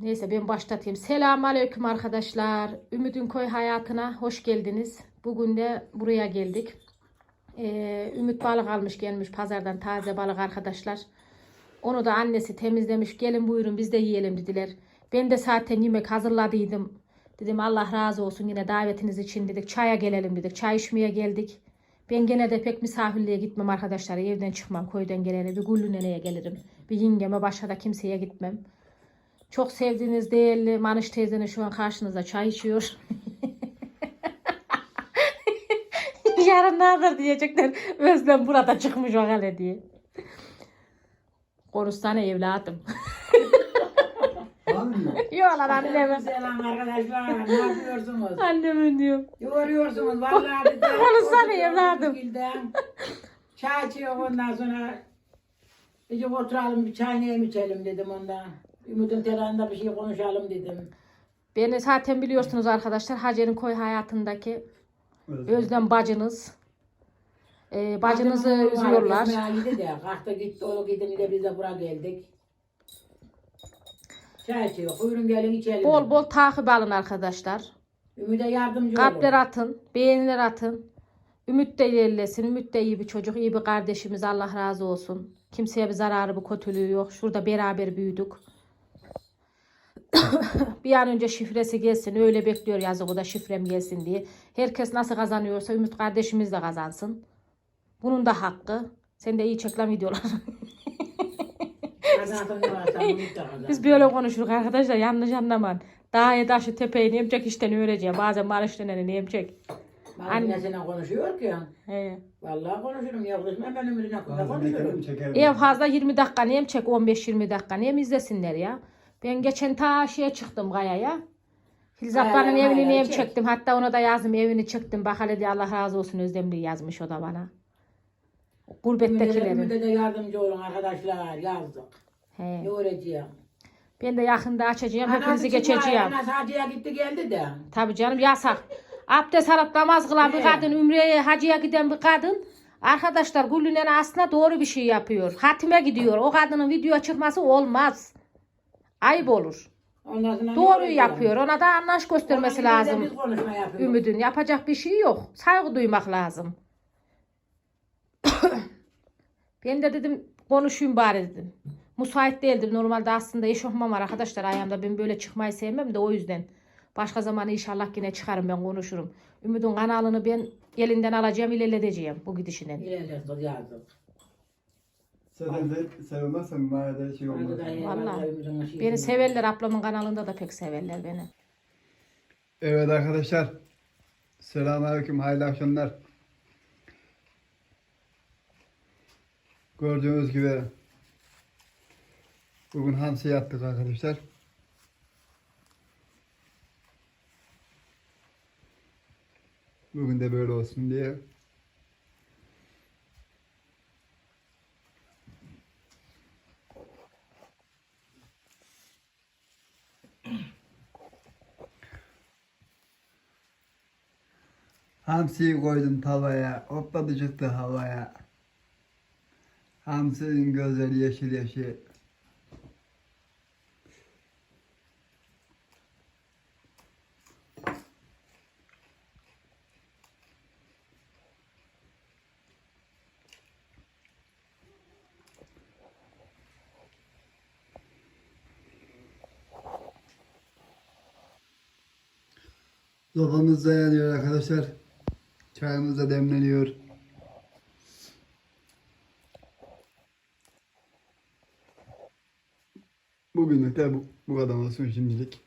Neyse ben başlatayım. Selamun Aleyküm arkadaşlar. Ümit'in köy hayatına hoş geldiniz. Bugün de buraya geldik. Ee, Ümit balık almış gelmiş pazardan taze balık arkadaşlar. Onu da annesi temizlemiş. Gelin buyurun biz de yiyelim dediler. Ben de zaten yemek hazırladıydım. Dedim Allah razı olsun yine davetiniz için dedik. Çaya gelelim dedik. Çay içmeye geldik. Ben gene de pek misafirliğe gitmem arkadaşlar. Evden çıkmam. Köyden gelene bir Güllü neneye gelirim. Bir yengeme başka da kimseye gitmem. Çok sevdiğiniz değerli Manış teyzeniz şu an karşınızda çay içiyor. Yarın nedir diyecekler. Özlem burada çıkmış o hale diye. Konuşsana evladım. Yok lan anneme. Selam arkadaşlar. Ne yapıyorsunuz? Annemin diyor. Yoruyorsunuz vallahi bir de. Konuşsana evladım. Çay içiyor ondan sonra. İyice oturalım bir çay neyim içelim dedim ondan. Ümit'in telanında bir şey konuşalım dedim. Beni zaten biliyorsunuz arkadaşlar Hacer'in koy hayatındaki Özlem bacınız. Ee, bacınızı üzüyorlar. İsmail gidi de. Kalktı gitti o gitti de biz de buraya geldik. Çay içiyor. Buyurun gelin içelim. Bol bol takip alın arkadaşlar. Ümit'e yardımcı olun. Kalpler atın, beğeniler atın. Ümit de ilerlesin. Ümit de iyi bir çocuk, iyi bir kardeşimiz. Allah razı olsun. Kimseye bir zararı, bir kötülüğü yok. Şurada beraber büyüdük. bir an önce şifresi gelsin. Öyle bekliyor yazık o da şifrem gelsin diye. Herkes nasıl kazanıyorsa Ümit kardeşimiz de kazansın. Bunun da hakkı. Sen de iyi çek lan videolar. Biz böyle konuşuruz arkadaşlar yanlış anlamayın. Dağa taşı tepeyi ne yapacak işten öğreneceğim. Bazen Barış döneni ne yapacak. Annesine konuşuyor ki. He. Vallahi konuşurum. Kızım ben çekerim konuşurum. En fazla 20 dakika neyim çek 15-20 dakika neyim izlesinler ya. Ben geçen ta şeye çıktım Kaya'ya. Filiz evini Kaya'ya neyim çek. çektim. Hatta ona da yazdım evini çıktım. Bak hele diye Allah razı olsun Özlemli yazmış o da bana. Gurbettekilerin. Ümit'e de yardımcı olun arkadaşlar. Yazdık. He. Ne öğreteceğim? Ben de yakında açacağım. Hepinizi geçeceğim. Anası hacıya gitti geldi de. Tabii canım yasak. Abdest alıp namaz kılan bir He. kadın, ümreye hacıya giden bir kadın. Arkadaşlar Güllünen aslında doğru bir şey yapıyor. Hatime gidiyor. O kadının video çıkması olmaz. Ayıp olur. Ondan Doğruyu yapıyor. Ona da anlaş göstermesi lazım. Ümidin yapacak bir şey yok. Saygı duymak lazım. ben de dedim konuşayım bari dedim. Müsait değildim. Normalde aslında eşofman var arkadaşlar ayağımda. Ben böyle çıkmayı sevmem de o yüzden. Başka zaman inşallah yine çıkarım ben konuşurum. Ümid'in kanalını ben elinden alacağım ilerleteceğim bu gidişinin. Kız yazdık. Zaten de sevmezsen şey olmaz. Hadi da Vallahi. eyvallah, Ümit'in şeyi. Beni severler. Ablamın kanalında da pek severler beni. Evet arkadaşlar. Selamünaleyküm. Hayırlı akşamlar. Gördüğünüz gibi bugün hamsi yaptık arkadaşlar. Bugün de böyle olsun diye. Hamsiyi koydum tavaya, hopladı çıktı havaya. Hamsinin gözleri yeşil yeşil. Sofamız da yanıyor arkadaşlar. Çayımız da demleniyor. Bugünlük de bu, bu kadar olsun şimdilik.